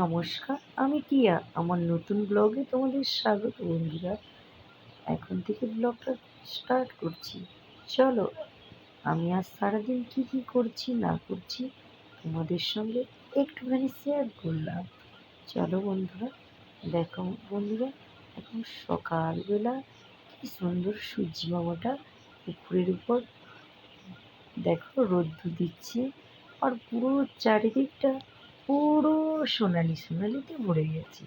নমস্কার, আমি টিয়া। আমার নতুন ব্লগে তোমাদের স্বাগত বন্ধুরা। এখন থেকে ব্লগটা স্টার্ট করছি। চলো, আমি আজ সারাদিন কি কি করছি, না করছি, তোমাদের সঙ্গে একটুখানি শেয়ার করলাম। চলো বন্ধুরা, দেখো বন্ধুরা, এখন সকালবেলা কি সুন্দর সূর্যি মামাটা পুকুরের উপর দেখো রোদ্দু দিচ্ছে। আর পুরো চারিদিকটা পুরো সোনালি সোনালিতে ভরে গেছে।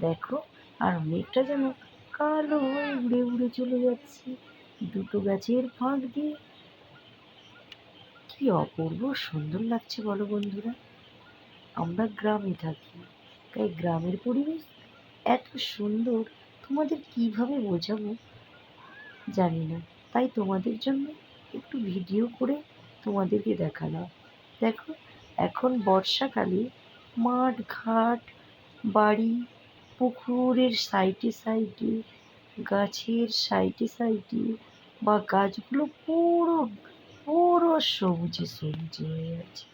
দেখো, আর মেঘটা যেন কালো হয়ে উড়ে উড়ে চলে যাচ্ছে। দুটো গাছের ফাঁক দিয়ে। কি অপূর্ব সুন্দর লাগছে বলো বন্ধুরা। আমরা গ্রামে থাকি, তাই গ্রামের পরিবেশ এত সুন্দর, তোমাদের কীভাবে বোঝাবো? জানি না, তাই তোমাদের জন্য একটু ভিডিও করে তোমাদেরকে দেখালাম। দেখো এখন বর্ষাকালে মাঠ ঘাট বাড়ি, পুকুরের সাইডে সাইডে, গাছের সাইডে সাইডে বা গাছগুলো পুরো পুরো সবুজে সবুজে হয়ে আছে।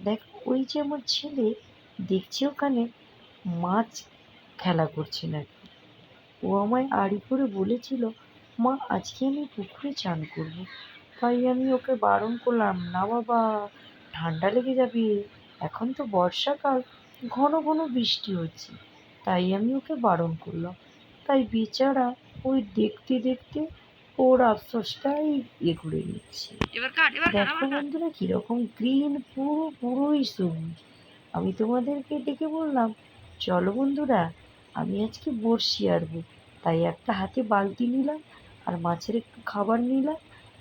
দেখো, ওই যে আমার ছেলে দেখছি ওখানে, মাছ খেলা করছে নাকি? ও আমায় আড়ি করে বলেছিল, মা, আজকে আমি পুকুরে চান করব। তাই আমি ওকে বারণ করলাম, না বাবা ঠান্ডা লেগে যাবে? এখন তো বর্ষাকাল ঘন ঘন বৃষ্টি হচ্ছে তাই আমি ওকে বারণ করলাম। তাই বেচারা ওই দেখতে দেখতে ওর আফসোসটাই ইয়ে করে নিচ্ছে। এবার এবার কাট দেখো বন্ধুরা কীরকম গ্রিন পুরো পুরোই সবুজ। আমি তোমাদেরকে ডেকে বললাম চলো বন্ধুরা আমি আজকে বড়শি আরবো তাই একটা হাতে বালতি নিলাম আর মাছের একটু খাবার নিলাম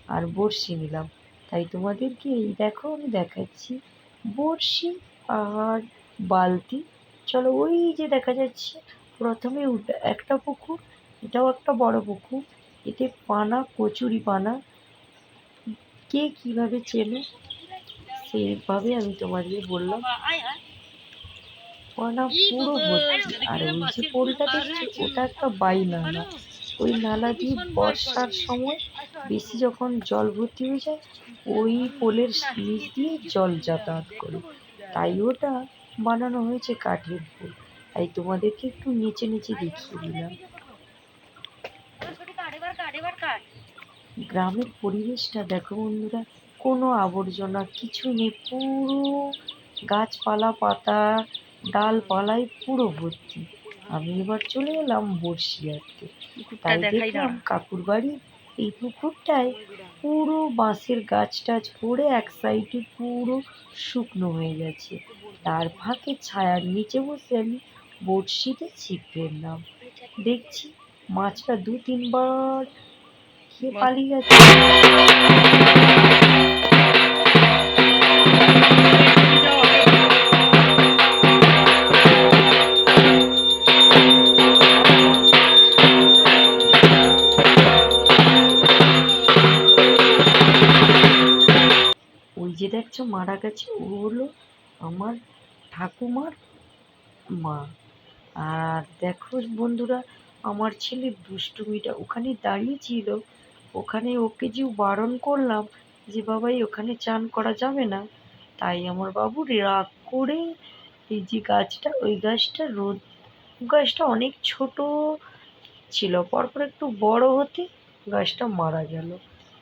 আর বড়শি নিলাম। তাই তোমাদেরকে এই দেখো, আমি দেখাচ্ছি বড়শি আর বালতি। চলো ওই যে দেখা যাচ্ছে, প্রথমে একটা পুকুর, এটাও একটা বড় পুকুর। এতে পানা, কচুরি পানা, কে কীভাবে চেনে সেইভাবে আমি তোমাদের বললাম। পানা পুরো ভর্তি। আর ওই যে পোলটা দেখছ, ওটা একটা বাই নালা ওই নালা দিয়ে বর্ষার সময় বেশি যখন জল ভর্তি হয়ে যায়, ওই পোলের নিচ দিয়ে জল যাতায়াত করে। তাই ওটা বানানো হয়েছে কাঠের পোল। তাই তোমাদেরকে একটু নিচে নিচে দেখিয়ে দিলাম। গ্রামের পরিবেশটা দেখো বন্ধুরা, কোনো আবর্জনা কিছু নেই, পুরো গাছপালা, পাতা ডালপালায় পুরো ভর্তি। আমি এবার চলে এলাম আনতে তাই দেখলাম কাকুর বাড়ির এই পুকুরটায় পুরো বাঁশের গাছ টাছ পড়ে এক সাইডে পুরো শুকনো হয়ে গেছে। তার ফাঁকে ছায়ার নিচে বসে আমি বড়শিতে ছিপ ফেললাম দেখছি মাছটা দু তিনবার খেয়ে পালিয়ে গেছে দেখছ, মারা গেছে। ও হলো আমার ঠাকুমার মা। আর দেখো বন্ধুরা, আমার ছেলে দুষ্টুমিটা ওখানে দাঁড়িয়েছিল। ওখানে ওকে যে বারণ করলাম যে বাবাই ওখানে চান করা যাবে না। তাই আমার বাবু রাগ করে এই যে গাছটা, ওই গাছটা রোদ গাছটা অনেক ছোট ছিল। পরপর একটু বড় হতে গাছটা মারা গেল।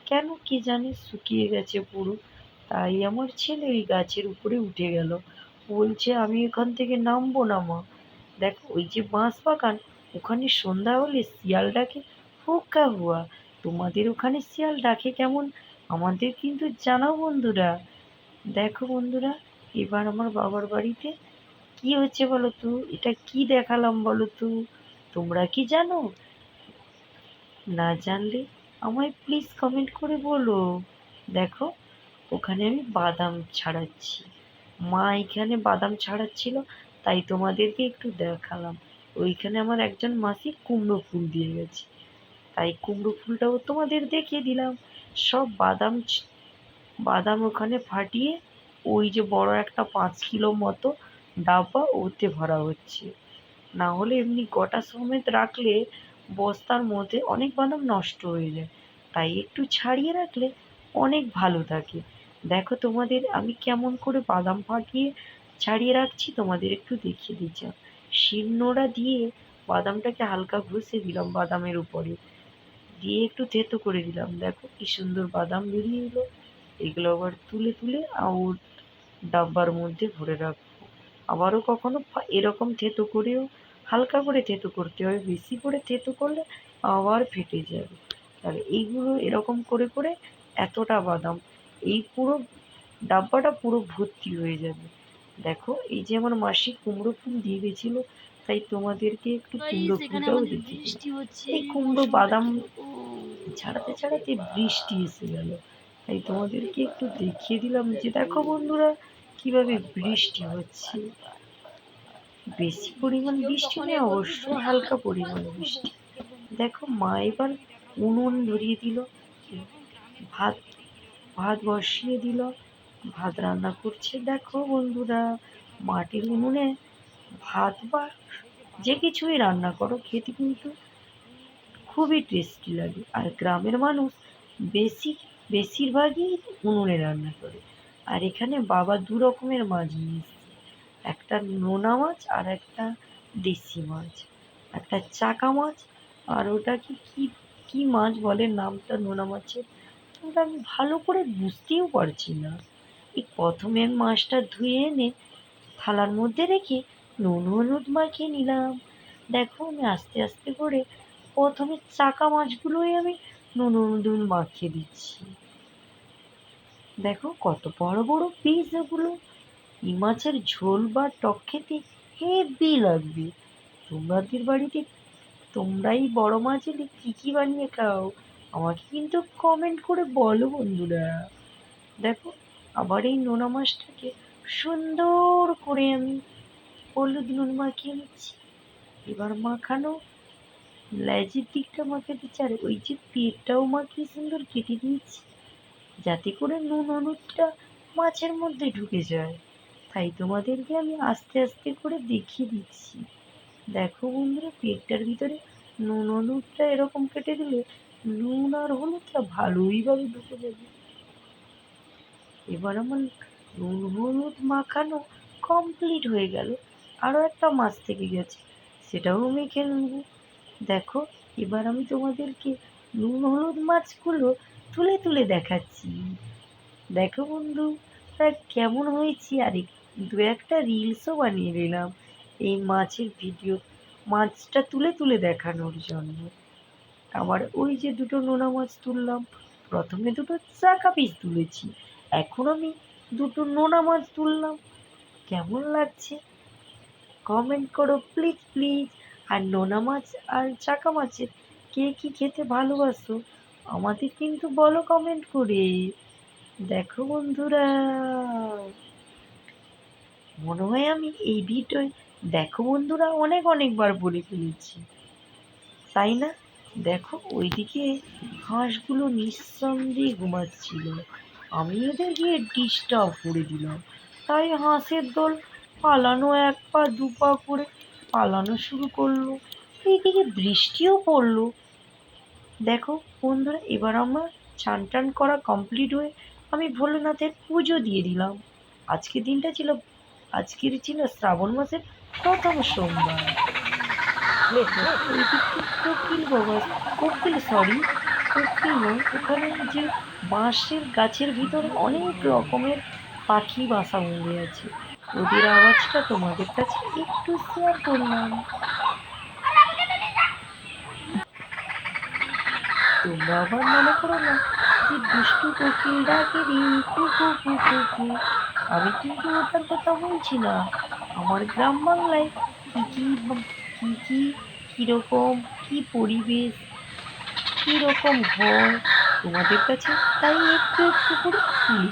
কেন কি জানি শুকিয়ে গেছে পুরো। তাই আমার ছেলে ওই গাছের উপরে উঠে গেল। বলছে, আমি এখান থেকে নামবো না, মা। দেখ, ওই যে বাঁশ বাগান, ওখানে সন্ধ্যা হলে শিয়াল ডাকে হোকা হুয়া, তোমাদের ওখানে শিয়াল ডাকে কেমন? আমাদের কিন্তু জানাও বন্ধুরা। দেখো বন্ধুরা, এবার আমার বাবার বাড়িতে কি হচ্ছে বলো তো? এটা কি দেখালাম বলো তো? তোমরা কি জানো? না জানলে আমায় প্লিজ কমেন্ট করে বলো। দেখো ওখানে আমি বাদাম ছাড়াচ্ছি। মা এখানে বাদাম ছাড়াচ্ছিল, তাই তোমাদেরকে একটু দেখালাম। ওইখানে আমার একজন মাসি কুমড়ো ফুল দিয়ে গেছে। তাই কুমড়ো ফুলটাও তোমাদের দেখিয়ে দিলাম। সব বাদাম বাদাম ওখানে ফাটিয়ে ওই যে বড় একটা পাঁচ কিলো মতো ডাব্বা ওতে ভরা হচ্ছে। না হলে এমনি গোটা সমেত রাখলে বস্তার মধ্যে অনেক বাদাম নষ্ট হয়ে যায়। তাই একটু ছাড়িয়ে রাখলে অনেক ভালো থাকে। দেখো তোমাদের আমি কেমন করে বাদাম ফাটিয়ে ছাড়িয়ে রাখছি, তোমাদের একটু দেখিয়ে দিচ্ছি শিলনোড়া দিয়ে বাদামটাকে হালকা ঘষে দিলাম বাদামের উপরে। দিয়ে একটু থেতো করে দিলাম। দেখো কি সুন্দর বাদাম বেরিয়ে এলো। এগুলো আবার তুলে তুলে আউট ডাব্বার মধ্যে ভরে রাখব। আবারও কখনো এরকম থেতো করেও, হালকা করে থেতো করতে হবে বেশি করে থেতো করলে আবার ফেটে যাবে। আর এইগুলো এরকম করে করে এতটা বাদাম এই পুরো ডাব্বাটা পুরো ভর্তি হয়ে যাবে। দেখো এই যে আমার মাসি কুমড়ো ফুল দিয়ে গেছিল তাই তোমাদেরকে একটু কুমড়ো ফুলটাও দেখি এই কুমড়ো বাদাম ছাড়াতে ছাড়াতে বৃষ্টি এসে গেল। তাই তোমাদেরকে একটু দেখিয়ে দিলাম যে দেখো বন্ধুরা কীভাবে বৃষ্টি হচ্ছে। বেশি পরিমাণ বৃষ্টি নেই অবশ্য হালকা পরিমাণ বৃষ্টি। দেখো মা এবার উনুন ধরিয়ে দিল। ভাত ভাত বসিয়ে দিল। ভাত রান্না করছে, দেখো বন্ধুরা, মাটির উনুনে ভাত বা যে কিছুই রান্না করো, খেতে কিন্তু খুবই টেস্টি লাগে। আর গ্রামের মানুষ বেশি, বেশিরভাগই উনুনে রান্না করে। আর এখানে বাবা দু রকমের মাছ নিয়ে এসেছে। একটা নোনা মাছ আর একটা দেশি মাছ। একটা চাকা মাছ। আর ওটা কি কি কি মাছ বলে নামটা? নোনা মাছের ওটা আমি ভালো করে বুঝতেও পারছি না। এই প্রথমে মাছটা ধুয়ে এনে থালার মধ্যে রেখে নুন, হলুদ মাখিয়ে নিলাম। দেখো আমি আস্তে আস্তে করে প্রথমে চাকা মাছগুলোই আমি নুন, হলুদ মাখিয়ে দিচ্ছি। দেখো কত বড় বড় পিস ওগুলো এই মাছের ঝোল বা টক খেতে হেভি লাগবে। তোমাদের বাড়িতে তোমরাই বড় মাছ এলে কী কী বানিয়ে খাও? আমাকে কিন্তু কমেন্ট করে বলো বন্ধুরা। দেখো, আবার এই নোনা মাছটাকে সুন্দর করে আমি হলুদ নুন মাখিয়ে নিচ্ছি। এবার মাখানো লেজের দিকটা মাখিয়ে দিচ্ছি, আর ওই যে পেটটাও মাখিয়ে সুন্দর কেটে দিয়েছি যাতে করে নুন হলুদটা মাছের মধ্যে ঢুকে যায়। তাই তোমাদেরকে আমি আস্তে আস্তে করে দেখিয়ে দিচ্ছি। দেখো বন্ধুরা, পেটটার ভিতরে নুন হলুদটা এরকম কেটে দিলে নুন আর হলুদটা ভালোইভাবে ঢুকে যাবে। এবার আমার নুন, হলুদ মাখানো কমপ্লিট হয়ে গেল। আরও একটা মাছ থেকে গেছে, সেটাও মেখে নেব। দেখো, এবার আমি তোমাদেরকে নুন, হলুদ মাছগুলো তুলে তুলে দেখাচ্ছি। দেখো বন্ধু, তা কেমন হয়েছি? আর, দু একটা রিলসও বানিয়ে নিলাম এই মাছের ভিডিও মাছটা তুলে তুলে দেখানোর জন্য। আবার ওই যে দুটো নোনা মাছ তুললাম, প্রথমে দুটো চাকা পিস তুলেছি, এখন আমি দুটো নোনা মাছ তুললাম। কেমন লাগছে? কমেন্ট করো প্লিজ প্লিজ আর নোনা মাছ আর চাকা মাছের কে কি খেতে ভালোবাসো, আমাদের কিন্তু বলো কমেন্ট করে। দেখো বন্ধুরা, মনে হয় আমি এই ভিডিওয় দেখো বন্ধুরা অনেক অনেকবার বলে ফেলেছি, তাই না? দেখো, ওইদিকে হাঁসগুলো নিঃসন্দেহে ঘুমাচ্ছিল। আমি ওদের গিয়ে ডিস্টার্ব করে দিলাম। তাই হাঁসের দল পালানো এক পা, দু পা করে পালানো শুরু করল। এইদিকে বৃষ্টিও পড়ল। দেখো বন্ধুরা, এবার আমার চান টান করা কমপ্লিট হয়ে আমি ভোলেনাথের পুজো দিয়ে দিলাম। আজকের দিনটা ছিল, আজকের ছিল শ্রাবণ মাসের প্রথম সোমবার। কোকিল বাবা কোকিল সরি কোকিল নয় ওখানে যে বাঁশের গাছের ভিতরে অনেক রকমের পাখি বাসা বেঁধে আছে। ওদের আওয়াজটা তোমাদের কাছে একটু শেয়ার করলাম। তোমরা আবার মনে করো না যে দুষ্টু কোকিল ডাকে আমি কিন্তু ওটার কথা বলছি না। আমার গ্রাম বাংলায় কি কি কি কি কীরকম কি পরিবেশ কীরকম হয় তোমাদের কাছে? তাই একটু একটু করে তুলে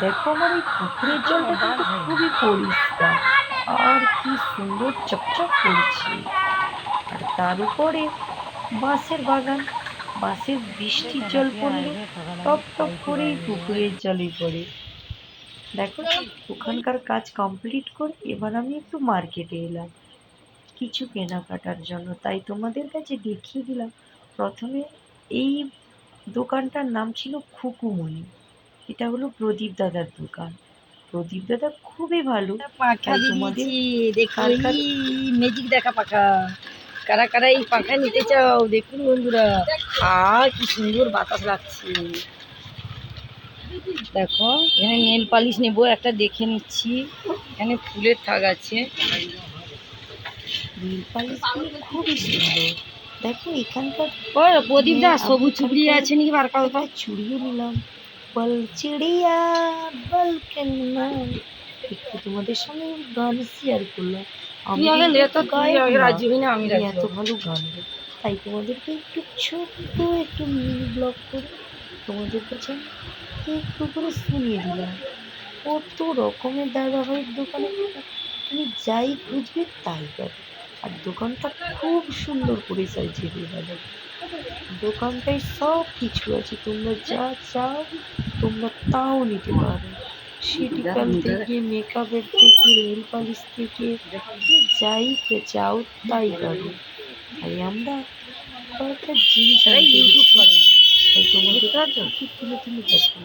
দেখো আমার এই পুকুরের জলটা কিন্তু খুবই পরিষ্কার। আর কি সুন্দর চকচক করছে। আর তার উপরে বাঁশের বাগান। বাঁশের বৃষ্টির জল পড়লে টপ টপ করেই পুকুরের জলে পড়ে। দেখো ওখানকার কাজ কমপ্লিট করে এবার আমি একটু মার্কেটে এলাম। কিছু কেনাকাটার জন্য। তাই তোমাদের কাছে দেখিয়ে দিলাম প্রথমে এই দোকানটার নাম ছিল খুকুমণি। এটা হলো প্রদীপ দাদার দোকান। প্রদীপ দাদা খুবই ভালো। পাখা তোমাদের ম্যাজিক দেখা পাখা। কারা কারা এই পাখা নিতে চাও দেখুন বন্ধুরা। আ কি সুন্দর বাতাস লাগছে। দেখো এখানে নেল পালিশ নেব একটা দেখে নিচ্ছি। এখানে ফুলের থাক আছে। নীল পালিশগুলো খুবই সুন্দর। দেখো এখানকার প্রদীপ দা সবুজ চুবড়ি আছে নাকি? বার করো। তো একটা চুড়িও নিলাম। বল চিড়িয়া বল কেন একটু তোমাদের সঙ্গে গান শেয়ার করলাম। আগে তুই। রাজি হই না আমি এত ভালো গান তাই তোমাদেরকে একটু ছোট্ট একটু মিনি ব্লগ করে তোমাদের কাছে একটু করে শুনিয়ে দিলাম। কত রকমের দাদাভাইয়ের দোকানে তুমি যাই খুঁজবে তাই পাবে। আর দোকানটা খুব সুন্দর করে সাজিয়ে দাদা দোকানটায় সব কিছু আছে তোমরা যা চাও তোমরা তাও নিতে পারো। সিটিকাল থেকে মেকআপের থেকে নেল পালিশ থেকে যাই চাও তাই পাবে তাই আমরা কয়েকটা জিনিস। তাই তোমাদের তুলে দেখো।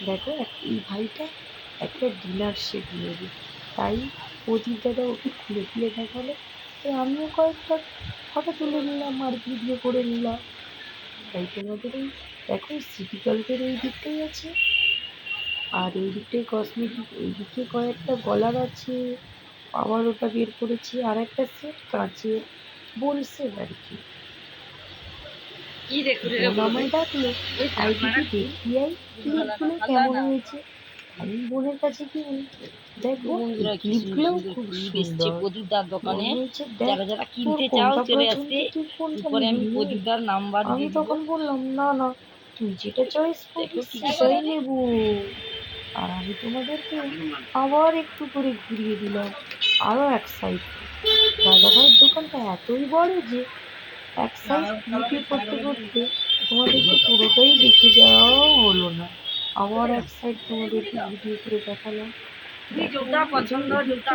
দেখো এই ভাইটা একটা ডিনার সেট নেবে তাই প্রদীপ দাদা ওকে খুলে খুলে দেখাল। তো আমিও কয়েকটা ফটো তুলে নিলাম আর ভিডিও করে নিলাম। তাই তোমাদের এই দেখো সিটিকালকের এই দিকটাই আছে। আর এই দিকটায় কসমেটিক এই দিকে কয়েকটা গলার আছে আবার ওটা বের করেছি আর একটা সেট কাঁচের বলছে আর কি। কি দেখো আমায় ডাকলো তাই দেখি আই ক্লিপগুলো কেমন হয়েছে? আমি বোনের কাছে কি দেখো ক্লিপগুলো খুব সুন্দর। প্রদীপদার দোকানে যারা যারা কিনতে চাও চলে আসতে আমি প্রদীপদার নাম্বার আমি তখন বললাম না না তুই যেটা চয়েস করবি সেটাই নেব। আর আমি তোমাদেরকে আবার একটু করে ঘুরিয়ে দিলাম আরও এক সাইড দাদাভাইয়ের দোকানটা এতই বড় যে এক সাইড ভিডিও করতে করতে তোমাদেরকে পুরোটাই দেখে যাওয়াও হলো না। আবার এক সাইড তোমাদেরকে ভিডিও করে দেখালাম। জুতা পছন্দ? জুতা